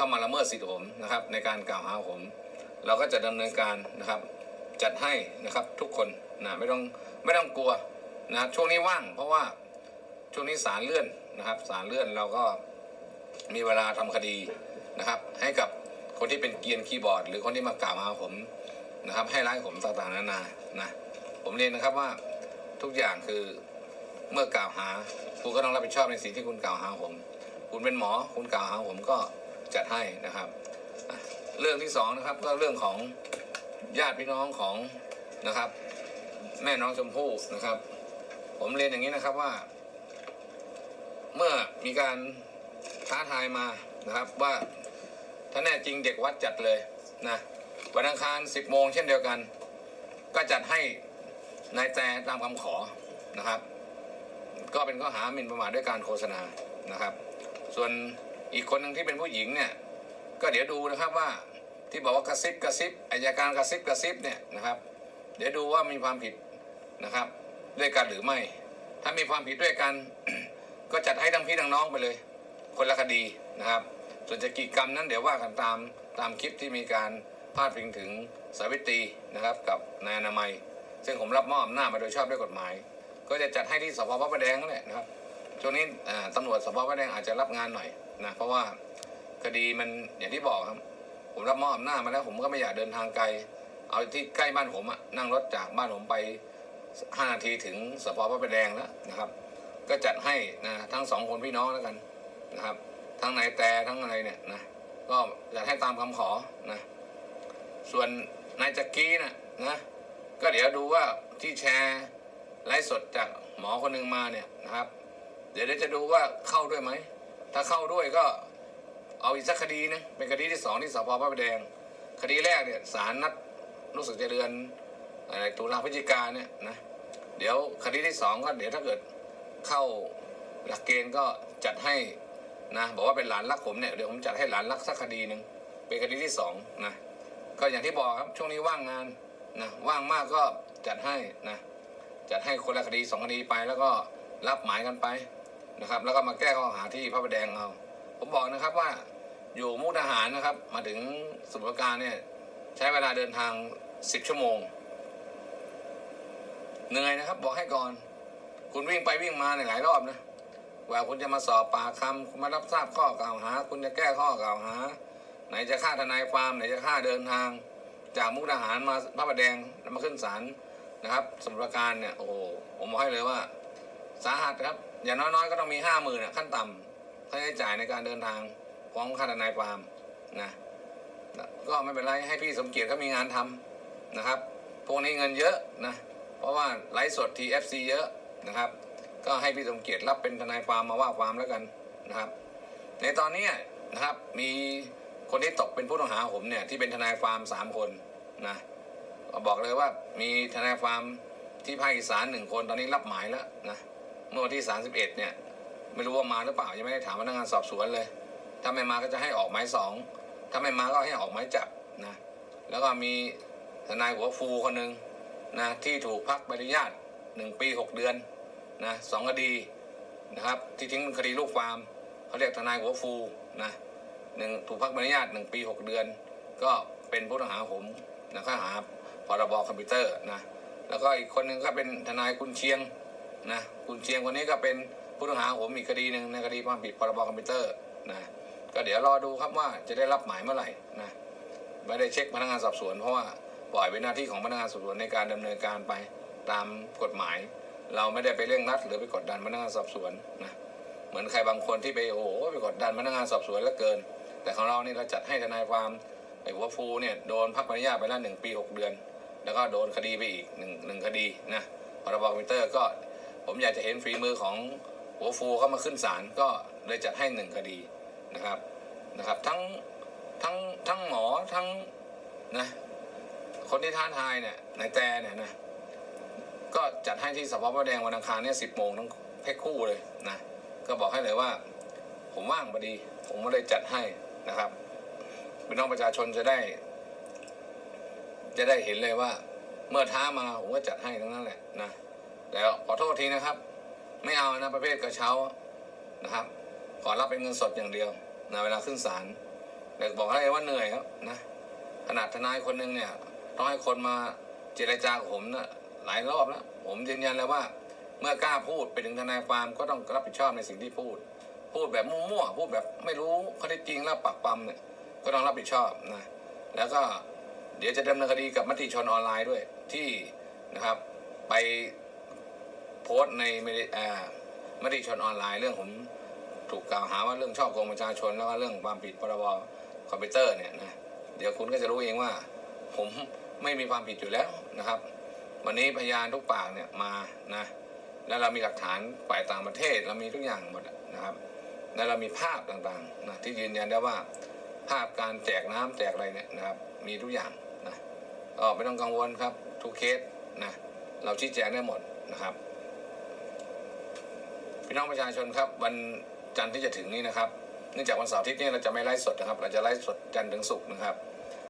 เข้ามาละเมิดสิทธิผมนะครับ ในการกล่าวหาผม เราก็จะดำเนินการนะครับ จัดให้นะครับทุกคนนะไม่ต้องไม่ต้องกลัวนะช่วงนี้ว่าง เพราะว่าช่วงนี้ศาลเลื่อนนะครับศาลเลื่อนเราก็มีเวลาทำคดีนะครับ ให้กับคนที่เป็นเกียนคีย์บอร์ด หรือคนที่มากล่าวหาผมนะครับ ให้ร้ายผมต่างๆนานานะผมเรียนนะครับว่าทุกอย่างคือเมื่อกล่าวหา คุณก็ต้องรับผิดชอบในสิ่งที่คุณกล่าวหาผม คุณเป็นหมอ คุณกล่าวหาผมก็ จัดให้นะครับ เรื่องที่สองนะครับก็เรื่องของญาติพี่น้องของนะครับ แม่น้องชมพู่นะครับ ผมเรียนอย่างนี้นะครับว่า เมื่อมีการท้าทายมานะครับว่าถ้าแน่จริงเด็กวัดจัดเลยนะวันอังคาร 10 โมงเช่นเดียวกัน ก็จัดให้นายแต่ตามคำขอนะครับ ก็เป็นข้อหาหมิ่นประมาทด้วยการโฆษณานะครับ ส่วน อีกคนหนึ่งที่เป็นผู้หญิงเนี่ยก็เดี๋ยวดูนะครับว่าที่บอกว่ากระซิบกระซิบอายการกระซิบกระซิบเนี่ยนะครับ เดี๋ยวดูว่ามีความผิดนะครับ ด้วยกันหรือไม่ ถ้ามีความผิดด้วยกัน ก็จัดให้ทั้งพี่ทั้งน้องไปเลย คนละคดีนะครับ ส่วนจะกี่กรรมนั้นเดี๋ยวว่ากันตามตามคลิปที่มีการพาดพิงถึงสาวิตรีนะครับ กับนายอนามัย ซึ่งผมรับมอบอำนามาโดยชอบด้วยกฎหมาย ก็จะจัดให้ที่สพพระประแดงนั่นแหละนะครับช่วงนี้ตำรวจสพพระประแดงอาจจะรับงานหน่อย นะเพราะว่าคดีมันอย่างที่บอกครับ ผมรับมอบอำนามาแล้ว ผมก็ไม่อยากเดินทางไกล เอาที่ใกล้บ้านผมอะนั่งรถจากบ้านผมไป5นาทีถึงสพพระประแดงแล้วนะครับ ก็จัดให้นะทั้งสองคนพี่น้องแล้วกันนะครับ ทั้งนายแต่ทั้งอะไรเนี่ยนะก็จัดให้ตามคำขอนะ ส่วนนายจักรีนะนะก็เดี๋ยวดูว่าที่แชร์ไลฟ์สดจากหมอคนหนึ่งมาเนี่ยนะครับ เดี๋ยวเดี๋ยวจะดูว่าเข้าด้วยไหม ถ้าเข้าด้วยก็เอาอีกสักคดีนึงเป็นคดีที่สองที่สพพระประแดง คดีแรกเนี่ยศาลนัดรู้สึกจะเดือนอะไรตุลาพฤศจิกาเนี่ยนะเดี๋ยวคดีที่สองก็เดี๋ยวถ้าเกิดเข้าหลักเกณฑ์ก็จัดให้นะบอกว่าเป็นหลานรักผมเนี่ยเดี๋ยวผมจัดให้หลานรักสักคดีหนึ่งเป็นคดีที่สองนะก็อย่างที่บอกครับช่วงนี้ว่างงานนะว่างมากก็จัดให้นะจัดให้คนละคดีสองคดีไปแล้วก็รับหมายกันไป นะครับ แล้วก็มาแก้ข้อหาที่พระประแดงเอา ผมบอกนะครับว่าอยู่มุกดาหารนะครับ มาถึงสมุทรปราการเนี่ยใช้เวลาเดินทาง10ชั่วโมงเหนื่อยนะครับ บอกให้ก่อน คุณวิ่งไปวิ่งมาในหลายรอบนะกว่าคุณจะมาสอบปากคำคุณมารับทราบข้อกล่าวหา คุณจะแก้ข้อกล่าวหา ไหนจะค่าทนายความไหนจะค่าเดินทาง จากมุกดาหารมาพระประแดงแล้วมาขึ้นศาลนะครับสมุทรปราการเนี่ยโอ้โหผมบอกให้เลยว่า สาหัสครับ อย่างน้อยๆก็ต้องมีห้าหมื่นขั้นต่ำค่าใช้จ่ายในการเดินทางพร้อมค่าทนายความนะก็ไม่เป็นไรให้พี่สมเกียรติเขามีงานทำนะครับพวกนี้เงินเยอะนะเพราะว่าไลฟ์สด TFC เยอะนะครับ ก็ให้พี่สมเกียรติรับเป็นทนายความมาว่าความแล้วกันนะครับ ในตอนนี้นะครับมีคนที่ตกเป็นผู้ต้องหาผมเนี่ยที่เป็นทนายความสามคนนะบอกเลยว่ามีทนายความที่ภาคอีสานหนึ่งคนตอนนี้รับหมายแล้วนะ เมื่อวันที่ 31 เนี่ยไม่รู้ว่ามาหรือเปล่ายังไม่ได้ถามพนักงานสอบสวนเลย ถ้าไม่มาก็จะให้ออกหมายสองถ้าไม่มาก็ให้ออกหมายจับนะแล้วก็มีทนายหัวฟูคนหนึ่งนะที่ถูกพักใบอนุญาตหนึ่งปีหกเดือนนะสองคดีนะครับที่ทิ้งคดีลูกความเขาเรียกทนายหัวฟูนะหนึ่งถูกพักใบอนุญาตหนึ่งปีหกเดือน ก็เป็นผู้ต้องหาผมนะข้อหาพรบคอมพิวเตอร์นะแล้วก็อีกคนหนึ่งก็เป็นทนายคุณเชียง นะคุณเชียงคนนี้ก็เป็นผู้ต้องหาผมอีกคดีหนึ่งในคดีความผิดพรบคอมพิวเตอร์นะก็เดี๋ยวรอดูครับว่าจะได้รับหมายเมื่อไหร่นะไม่ได้เช็คพนักงานสอบสวนเพราะว่าปล่อยเป็นหน้าที่ของพนักงานสอบสวนในการดำเนินการไปตามกฎหมาย เราไม่ได้ไปเร่งรัดหรือไปกดดันพนักงานสอบสวนนะเหมือนใครบางคนที่ไปโอ้โหไปกดดันพนักงานสอบสวนแล้วเกิน แต่ของเรานี่เราจัดให้ทนายความไอ้หัวฟูเนี่ยโดนพักอนุญาตไปแล้วหนึ่งปีหกเดือน แล้วก็โดนคดีไปอีกหนึ่งหนึ่งคดีนะพรบคอมพิวเตอร์ก็ ผมอยากจะเห็นฝีมือของหัวฟูเข้ามาขึ้นศาลก็เลยจัดให้หนึ่งคดีนะครับนะครับ ทั้งทั้งทั้งหมอทั้งนะคนที่ท้าทายเนี่ยนายแต่เนี่ยนะก็จัดให้ที่สพพระแดงวันอังคารเนี่ยสิบโมงทั้งแพ็คคู่เลยนะก็บอกให้เลยว่า ผมว่างพอดี ผมก็เลยจัดให้นะครับพี่น้องประชาชนจะได้ จะได้เห็นเลยว่า เมื่อท้ามาผมก็จัดให้ทั้งนั้นแหละนะ แล้วขอโทษทีนะครับ ไม่เอานะประเภทกระเช้านะครับ ขอรับเป็นเงินสดอย่างเดียวนะเวลาขึ้นศาลแต่บอกให้ว่าเหนื่อยครับนะขนาดทนายคนหนึ่งเนี่ยต้องให้คนมาเจรจากับผมนะหลายรอบแล้วผมยืนยันแล้วว่า เมื่อกล้าพูดไปถึงทนายความก็ต้องรับผิดชอบในสิ่งที่พูด พูดแบบมั่วๆพูดแบบไม่รู้ข้อเท็จจริงแล้วปักปั๊มเนี่ยก็ต้องรับผิดชอบนะแล้วก็เดี๋ยวจะดำเนินคดีกับมติชนออนไลน์ด้วยที่นะครับ ไป โพสต์ในเมดิอ่ามติชนออนไลน์เรื่องผมถูกกล่าวหาว่าเรื่องช่อโกงประชาชนแล้วก็เรื่องความผิดพรบคอมพิวเตอร์เนี่ยนะเดี๋ยวคุณก็จะรู้เองว่า ผมไม่มีความผิดอยู่แล้วนะครับ วันนี้พยานทุกปากเนี่ยมานะแล้วเรามีหลักฐานฝ่ายต่างประเทศเรามีทุกอย่างหมดนะครับ แล้วเรามีภาพต่างๆนะที่ยืนยันได้ว่าภาพการแจกน้ำแจกอะไรเนี่ยนะครับ มีทุกอย่างนะก็ไม่ต้องกังวลครับทุกเคสนะเราชี้แจงได้หมดนะครับ พี่น้องประชาชนครับ วันจันทร์ที่จะถึงนี้นะครับเนื่องจากวันเสาร์อาทิตย์นี้เราจะไม่ไลฟ์สดนะครับ เราจะไลฟ์สดจันทร์ถึงศุกร์นะครับ